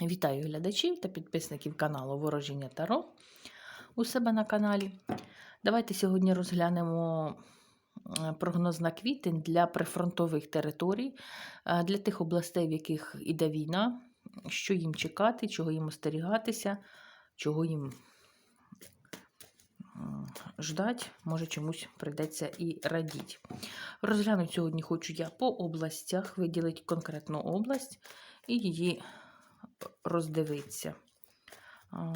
Вітаю глядачів та підписників каналу Ворожіння Таро у себе на каналі. Давайте сьогодні розглянемо е, прогноз на квітень для прифронтових територій, е, для тих областей, в яких іде війна, що їм чекати, чого їм остерігатися, чого їм ждать, може чомусь прийдеться і радіть. Розглянути сьогодні хочу я по областях, виділити конкретну область і її роздивитися.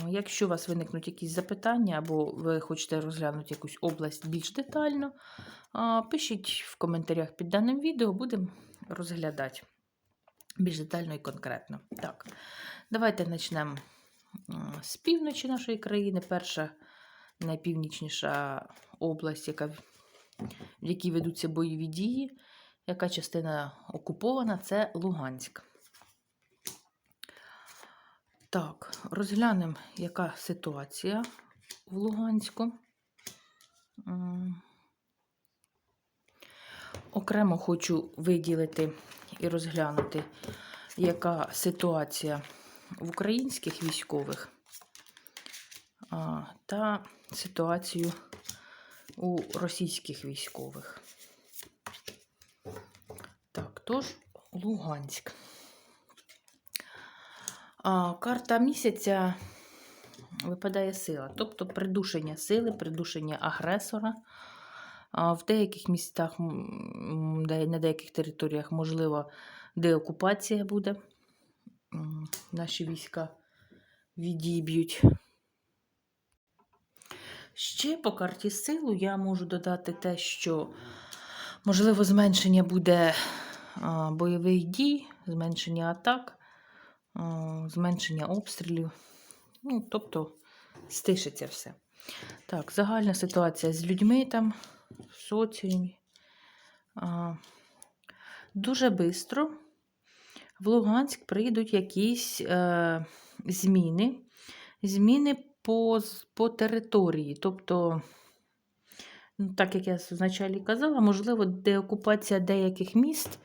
Якщо у вас виникнуть якісь запитання, або ви хочете розглянути якусь область більш детально, пишіть в коментарях під даним відео, будемо розглядати більш детально і конкретно. Так, давайте почнемо з півночі нашої країни. Перша найпівнічніша область, яка, в якій ведуться бойові дії, яка частина окупована, це Луганськ. Так, розглянемо, яка ситуація в Луганську. Окремо хочу виділити і розглянути, яка ситуація в українських військових та ситуацію у російських військових. Так, тож Луганськ. А, Карта місяця випадає сила, тобто придушення сили, придушення агресора. А В деяких містах, на деяких територіях, можливо, деокупація буде. Наші війська відіб'ють. Ще по карті силу я можу додати те, що можливо зменшення буде бойових дій, зменшення атак зменшення обстрілів. Ну, тобто стишиться все. Так, загальна ситуація з людьми там, в соціумі. Дуже швидко в Луганськ прийдуть якісь е, зміни. Зміни по, по території. Тобто, ну, так як я вначалі казала, можливо, деокупація деяких міст,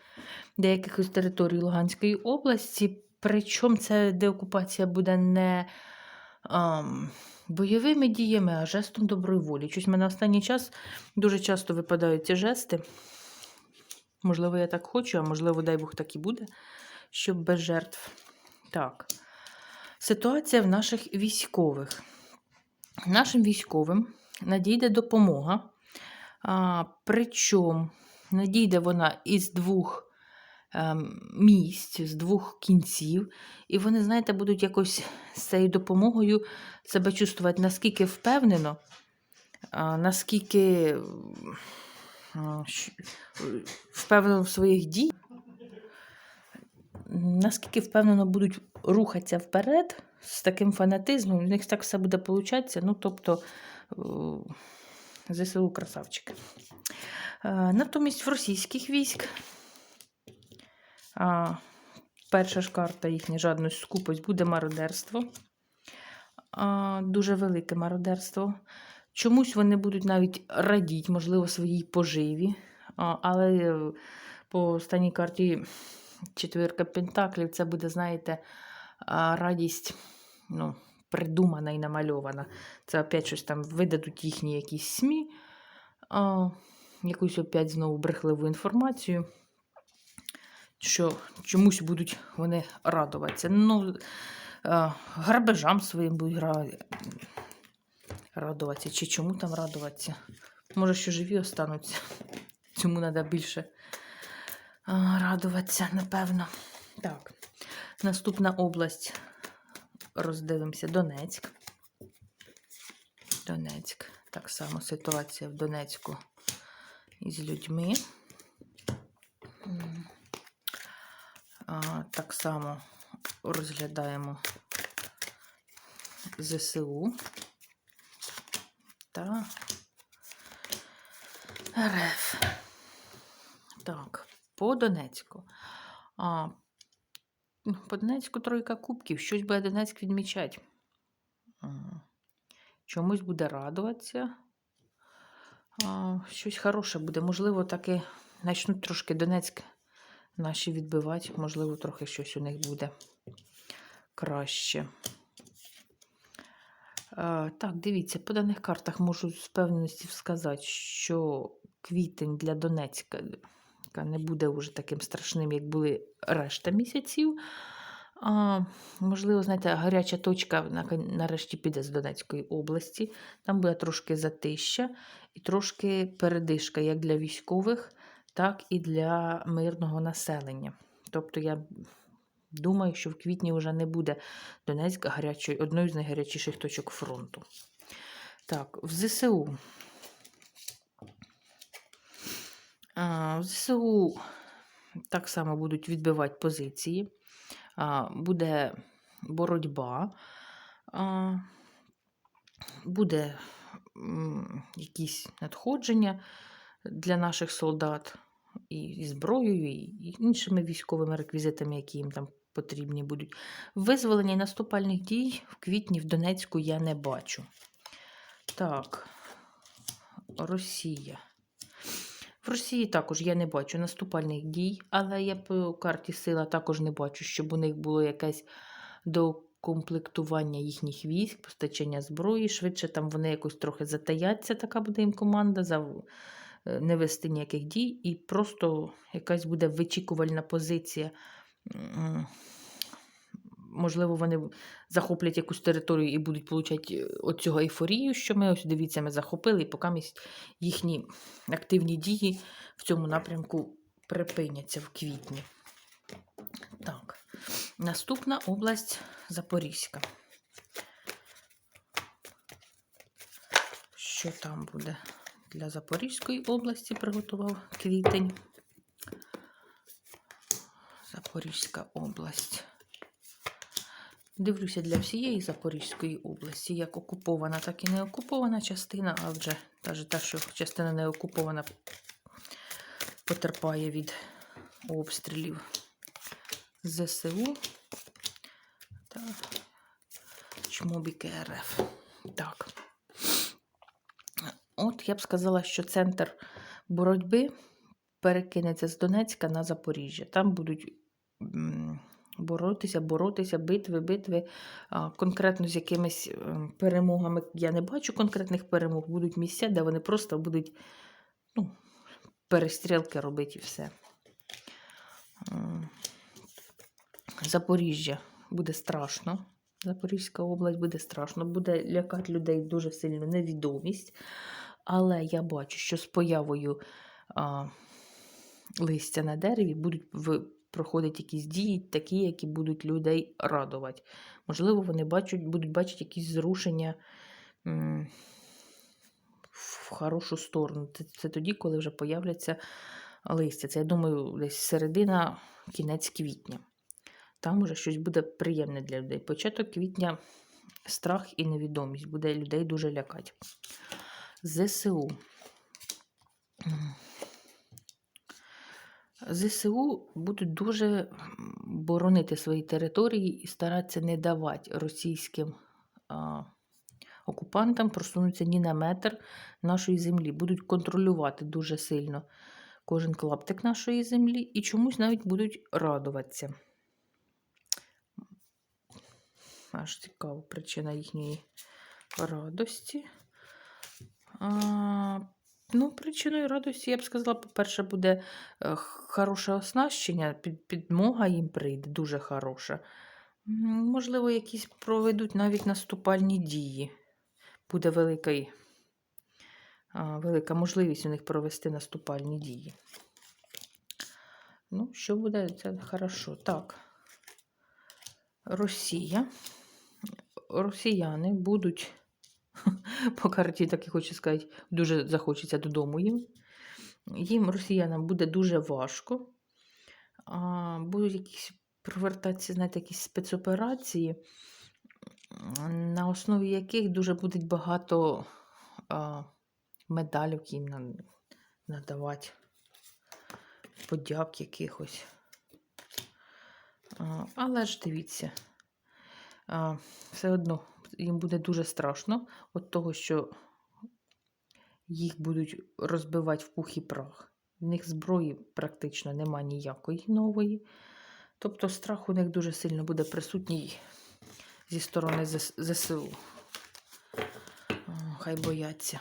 деяких територій Луганської області. Причому це деокупація буде не ам, бойовими діями, а жестом доброї волі. В мене останній час дуже часто випадають ці жести. Можливо, я так хочу, а можливо, дай Бог так і буде, щоб без жертв. Так. Ситуація в наших військових. Нашим військовим надійде допомога. Причому надійде вона із двох ем, місць, з двох кінців, і вони, знаєте, будуть якось з цією допомогою себе чувствувати наскільки впевнено, наскільки впевнено в своїх діях, наскільки впевнено будуть рухатися вперед з таким фанатизмом, у них так все буде получатися. Ну, тобто, ЗСУ красавчики. Е, Натомість в російських військ а, перша ж карта їхня жадність, скупость буде мародерство. А, дуже велике мародерство. Чомусь вони будуть навіть радіти, можливо, своїй поживі. А, але е, по останній карті четвірка пентаклів це буде, знаєте, радість ну, придумана і намальована. Це опять щось там видадуть їхні якісь СМІ, а, якусь опять знову брехливу інформацію що чомусь будуть вони радуватися. Ну, е, грабежам своїм будуть радуватися. Чи чому там радуватися? Може, що живі остануться. Цьому треба більше е, радуватися, напевно. Так, наступна область. Роздивимося Донецьк. Донецьк. Так само ситуація в Донецьку із людьми. М. А, так само розглядаємо ЗСУ та РФ. Так, по Донецьку. А, ну, по Донецьку тройка кубків. Щось буде Донецьк відмічати. Чомусь буде радуватися. А, щось хороше буде. Можливо, таки почнуть трошки Донецьк наші відбивати. Можливо, трохи щось у них буде. краще. Е, Так, дивіться, по даних картах можу з певністю сказати, що квітень для Донецька ка, не буде вже таким страшним, як були решта місяців. А, можливо, знаєте, гаряча точка нарешті піде з Донецької області. Там буде трошки затища і трошки передишка як для військових, так і для мирного населення. Тобто я думаю, що в квітні вже не буде Донецьк гарячою, одною з найгарячіших точок фронту. Так, в ЗСУ. А, в ЗСУ так само будуть відбивати позиції. А, буде боротьба, а, буде якісь надходження для наших солдат і, зброєю, і, іншими військовими реквізитами, які їм там потрібні будуть. Визволення і наступальних дій в квітні в Донецьку я не бачу. Так, Росія. В Росії також я не бачу наступальних дій, але я по карті сила також не бачу, щоб у них було якесь докомплектування їхніх військ, постачання зброї. Швидше там вони якось трохи затаяться, така буде їм команда, не вести ніяких дій, і просто якась буде вичікувальна позиція. Можливо, вони захоплять якусь територію і будуть получати оцього ейфорію, що ми ось дивіться, ми захопили, і поки їхні активні дії в цьому напрямку припиняться в квітні. Так, наступна область Запорізька. Що там буде для Запорізької області приготував квітень? Запорізька область. Дивлюся для всієї Запорізької області, як окупована, так і не окупована частина, а вже навіть та, що частина не окупована, потерпає від обстрілів ЗСУ та Чмобіки РФ. Так. От я б сказала, що центр боротьби перекинеться з Донецька на Запоріжжя. Там будуть боротися, боротися, битви, битви. Конкретно з якимись е, перемогами я не бачу конкретних перемог. Будуть місця, де вони просто будуть ну, перестрілки робити і все. Запоріжжя буде страшно. Запорізька область буде страшно, буде лякати людей дуже сильно невідомість. Але я бачу, що з появою а, листя на дереві будуть проходити якісь дії, такі, які будуть людей радувати. Можливо, вони бачать, будуть бачити якісь зрушення м, в хорошу сторону. Це, це тоді, коли вже появляться листя. Це, я думаю, десь середина, кінець квітня. Там уже щось буде приємне для людей. Початок квітня страх і невідомість буде людей дуже лякати. ЗСУ. ЗСУ будуть дуже боронити свої території і старатися не давати російським а, окупантам просунутися ні на метр нашої землі. Будуть контролювати дуже сильно кожен клаптик нашої землі і чомусь навіть будуть радуватися. Аж цікава причина їхньої радості. Ну, причиною радості, я б сказала, по-перше, буде е, хороше оснащення, підмога їм прийде, дуже хороша. Можливо, якісь проведуть навіть наступальні дії. Буде великий, велика можливість у них провести наступальні дії. Ну, що буде, це хорошо. Так. Росія. Росіяни будуть, по карті, так і хочу сказати, дуже захочеться додому їм. Їм, росіянам, буде дуже важко. Будуть якісь провертатися, знаєте, якісь спецоперації, на основі яких дуже буде багато медалів їм надавати, подяк якихось. Але ж дивіться, все одно їм буде дуже страшно від того, що їх будуть розбивати в пух і прах. В них зброї практично нема ніякої нової. Тобто страх у них дуже сильно буде присутній зі сторони ЗСУ. Хай бояться.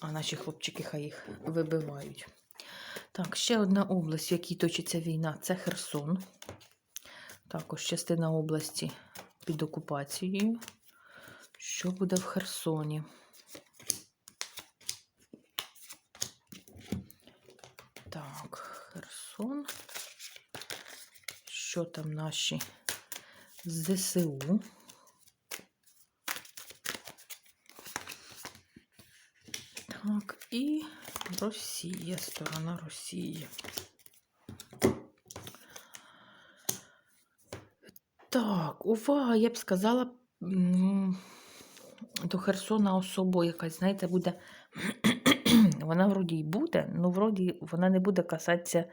А наші хлопчики хай їх вибивають. Так, ще одна область, в якій точиться війна, це Херсон. Також частина області під окупацією. Що буде в Херсоні? Так, Херсон. Що там наші ЗСУ? Так, і Росія, сторона Росії. Так, увага, я б сказала, до Херсона особо якась, знаєте, буде. Вона вроді й буде, але вроді вона не буде касатися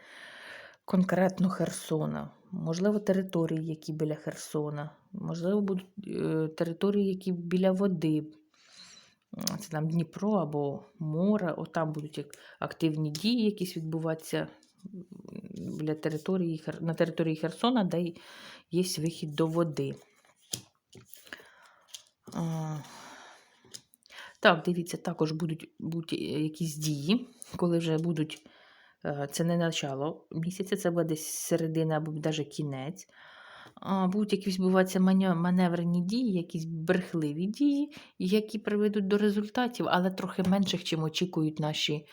конкретно Херсона. Можливо, території, які біля Херсона. Можливо, будуть е, території, які біля води. Це там Дніпро або море. Отам будуть активні дії якісь відбуватися біля території, на території Херсона, де є вихід до води. Так, дивіться, також будуть, будуть е, якісь дії, коли вже будуть. е, Це не начало місяця, це буде десь середина або навіть кінець. Будуть якісь відбуватися маневрені дії, якісь брехливі дії, які приведуть до результатів, але трохи менших, чим очікують наші,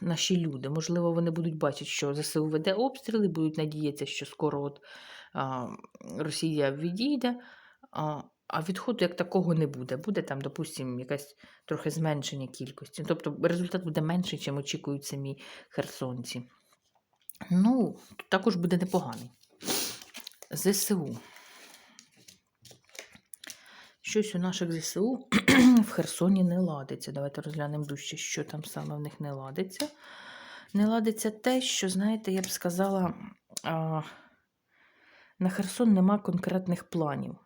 наші люди. Можливо, вони будуть бачити, що ЗСУ веде обстріли, будуть надіятися, що скоро от, а, Росія відійде. А, а відходу як такого не буде. Буде там, допустимо, якесь трохи зменшення кількості. Тобто результат буде менший, чим очікують самі херсонці. Ну, також буде непоганий. ЗСУ. Щось у наших ЗСУ в Херсоні не ладиться. Давайте розглянемо дужче, що там саме в них не ладиться. Не ладиться те, що, знаєте, я б сказала, а, на Херсон нема конкретних планів.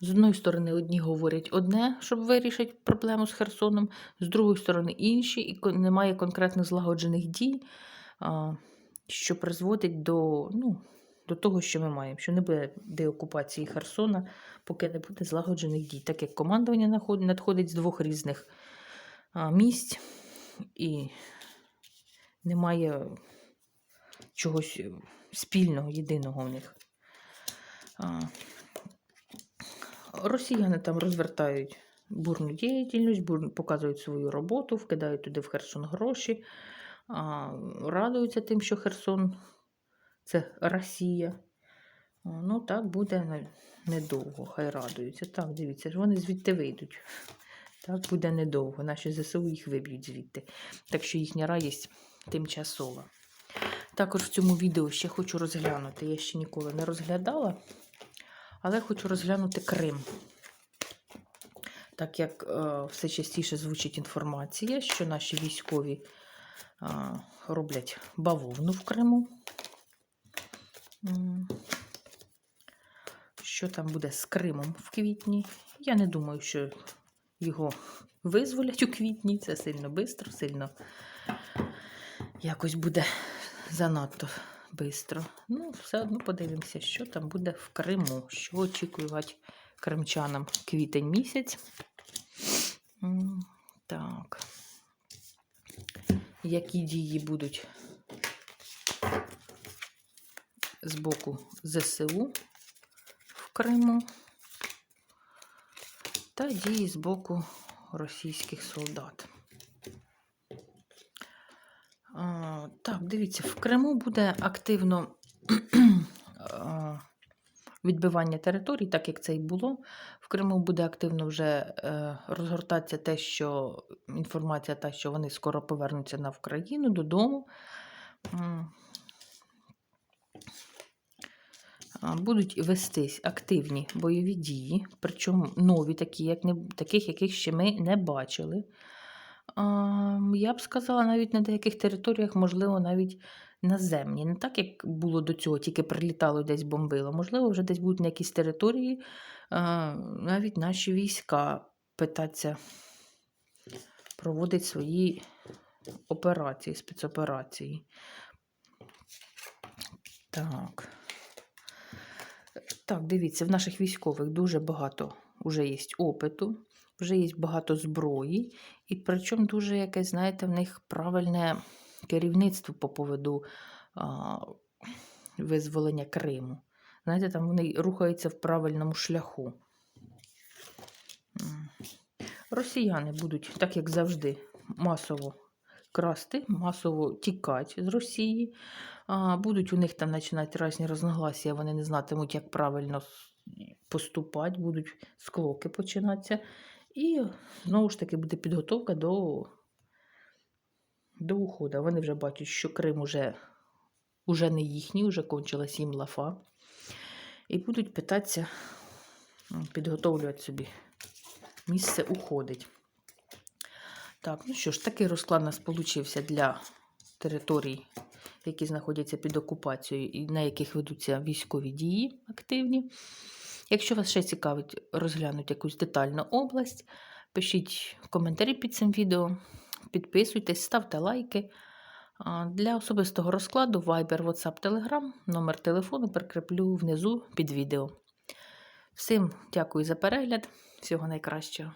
З одної сторони, одні говорять одне, щоб вирішити проблему з Херсоном, з другої сторони, інші, і немає конкретних злагоджених дій, а, що призводить до, ну, до того, що ми маємо, що не буде деокупації Херсона, поки не буде злагоджених дій, так як командування надходить з двох різних місць, і немає чогось е, спільного, єдиного в них. Росіяни там розвертають бурну діяльність, бурно показують свою роботу, вкидають туди в Херсон гроші, радуються тим, що Херсон це Росія. Ну, так буде недовго, хай радуються. Так, дивіться, вони звідти вийдуть. Так буде недовго. Наші ЗСУ їх виб'ють звідти. Так що їхня радість тимчасова. Також в цьому відео ще хочу розглянути. Я ще ніколи не розглядала, але хочу розглянути Крим. Так як е, все частіше звучить інформація, що наші військові е, роблять бавовну в Криму. Що там буде з Кримом в квітні? Я не думаю, що його визволять у квітні. Це сильно швидко, сильно якось буде занадто швидко. Ну, все одно подивимося, що там буде в Криму. Що очікувати кримчанам квітень місяць. Так. Які дії будуть з боку ЗСУ в Криму та дії з боку російських солдат. Так, дивіться, в Криму буде активно відбивання територій, так як це і було. В Криму буде активно вже е, розгортатися те, що інформація та, що вони скоро повернуться на Вкраїну додому. М. А, Будуть вестись активні бойові дії, причому нові, такі, як не, таких, яких ще ми не бачили. Я б сказала, навіть на деяких територіях, можливо, навіть наземні. Не так, як було до цього, тільки прилітало десь бомбило. Можливо, вже десь будуть на якісь території навіть наші війська питаться проводить свої операції, спецоперації. Так. Так, дивіться, в наших військових дуже багато вже є опиту, вже є багато зброї, і причому дуже якесь, знаєте, в них правильне керівництво по поводу а, визволення Криму. Знаєте, там вони рухаються в правильному шляху. Росіяни будуть, так як завжди, масово красти, масово тікати з Росії. Будуть у них там починати різні розногласія, вони не знатимуть, як правильно поступати, будуть склоки починатися. І знову ж таки буде підготовка до, до уходу. Вони вже бачать, що Крим уже, уже не їхній, вже кончилась їм лафа. І будуть питатися підготовлювати собі місце уходить. Так, ну що ж, такий розклад у нас получився для територій, які знаходяться під окупацією і на яких ведуться військові дії активні. Якщо вас ще цікавить розглянути якусь детальну область, пишіть коментарі під цим відео, підписуйтесь, ставте лайки. Для особистого розкладу Viber, WhatsApp, Telegram, номер телефону прикріплю внизу під відео. Всім дякую за перегляд, всього найкращого.